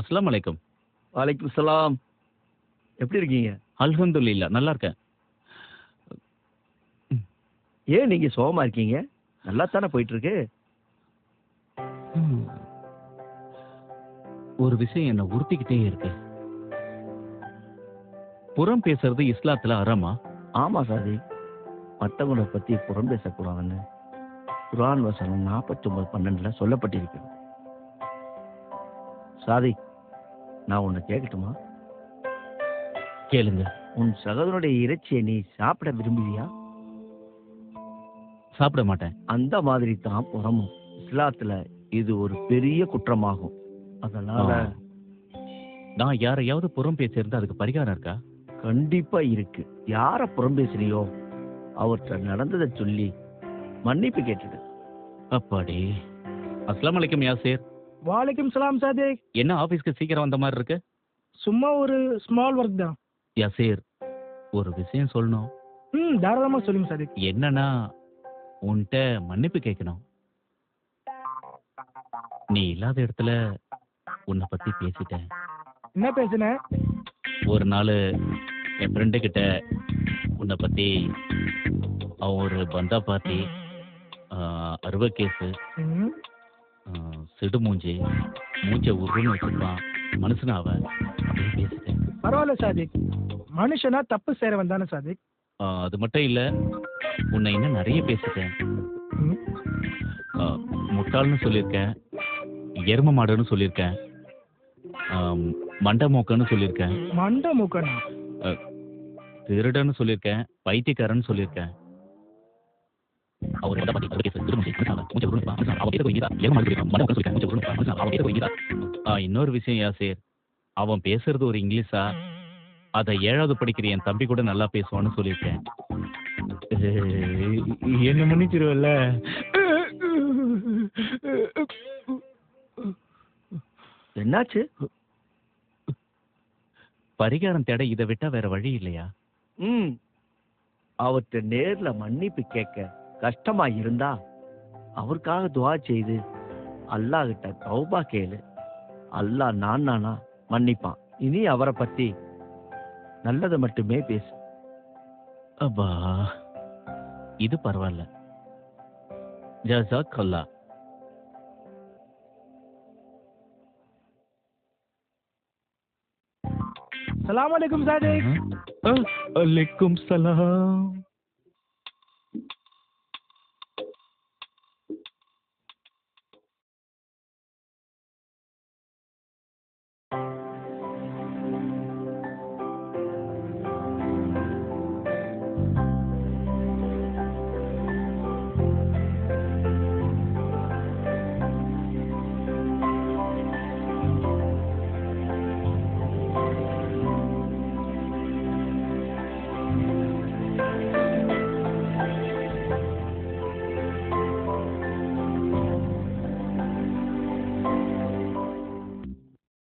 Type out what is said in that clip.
அஸ்ஸலாமு அலைக்கும். வலைக்கும் சலாம். எப்படி இருக்கீங்க? அல்ஹம்துலில்லா நல்லா இருக்கேன் ஏன் நீங்க சோகமா இருக்கீங்க? நல்லா தானே போயிட்டு இருக்கு. ஒரு விஷயம் என்ன உறுத்திக்கிட்டே இருக்கு. புறம் பேசுறது இஸ்லாத்துல அறமா? ஆமா சாதி. மற்றவங்களை பத்தி புறம் பேசக்கூடாதுன்னு குர்ஆன் வசனம் நாற்பத்தி ஒன்பது பன்னெண்டுல சொல்லப்பட்டிருக்கு. சாதி நான் உன்னை கேட்கட்டுமா கேளுங்க. உன் சகோதரனுடைய இறைச்சியை நீ சாப்பிட விரும்புவியா? சாப்பிட மாட்டேன். அந்த மாதிரி தான் புறமும். இஸ்லாத்துல இது ஒரு பெரிய குற்றமாகும். அதனால. நான் யாரையாவது புறம் பேசியிருந்தா அதுக்கு பரிகாரம் இருக்கா? கண்டிப்பா இருக்கு. யார புறம் பேசுறியோ அவர்கிட்ட நடந்ததை சொல்லி மன்னிப்பு கேட்டுடு. அப்பாடி. அஸ்ஸலாமு அலைக்கும் யாசேர். வாலைக்கும் சலாம் சாதிக் என்ன ஆபீஸ்க்கு சீக்கிரம் வந்த மாதிரி இருக்கு? சும்மா ஒரு ஸ்மால் ஒர்க் தான். யாசேர் ஒரு விஷயம் சொல்லணும். ம் தாராளமா சொல்லுங்க சாதிக் என்னன்னா உன்கிட்ட மன்னிப்பு கேட்கணும். நீ இல்லாத இடத்துல உன்னை பத்தி பேசிட்டேன். என்ன பேசுன? ஒரு நாள் என் ஃப்ரெண்டு கிட்ட உன்னை பத்தி அவன் ஒரு பந்தா பார்ட்டி அருவ கேஸு. ம், சிடு மூஞ்சி மூஞ்ச உருன்னு வச்சிருப்பான். மனுஷனா அவன். அப்படின்னு பேசிட்டேன். பரவாயில்ல சாதிக். மனுஷனா தப்பு செய்யறவன் தானே சாதிக். ஆ, அது மட்டும் இல்ல உன்னை இன்னும் நிறைய பேசிட்டேன். ம், ஆ, முட்டாள்னு சொல்லியிருக்கேன். எரும மாடுன்னு சொல்லியிருக்கேன். ஆம், மண்டை மோக்கன்னு சொல்லியிருக்கேன். மண்ட மூக்கண்ணா திருடன்னு சொல்லியிருக்கேன். பைத்தியக்காரன்னு சொல்லியிருக்கேன். அவர் வந்த பாட்டி, அறுவை கேஸ், திருமணம் செய்து, மனுஷன் அவன், மூஞ்ச உருன்னு இருப்பான், மனுஷன் அவன் பேரை போய் இங்கதா, எரும மாடு சொல்லியிருக்கான், மண்டை மோக்கன்னு சொல்லியிருக்கான், மூஞ்ச உருன்னு இருப்பான், மனுஷன் அவன் பேரை போய். ஆ, இன்னொரு விஷயம் யாசேர் அவன் பேசுறது ஒரு இங்கிலீஷா? அதை ஏழாவது படிக்கிற என் தம்பி கூட நல்லா பேசுவான்னு சொல்லியிருக்கேன். என்ன மன்னிச்சிருவல்ல? என்னாச்சு? பரிகாரம் தேட இதை விட்டா வேற வழி இல்லையா? ம். அவர்கிட்ட நேர்ல மன்னிப்பு கேட்க கஷ்டமா இருந்தா அவருக்காக துவா செய்து அல்லாஹ் கிட்ட தௌபா கேளு. அல்லாஹ் நான் நானா மன்னிப்பான். இனி அவரை பத்தி நல்லதை மட்டுமே பேசு. அப்பா இது பரவாயில்ல. ஜசாக் அல்லா சலாம் அலைக்கும் சாதிக். அலைக்கும் சலாம்.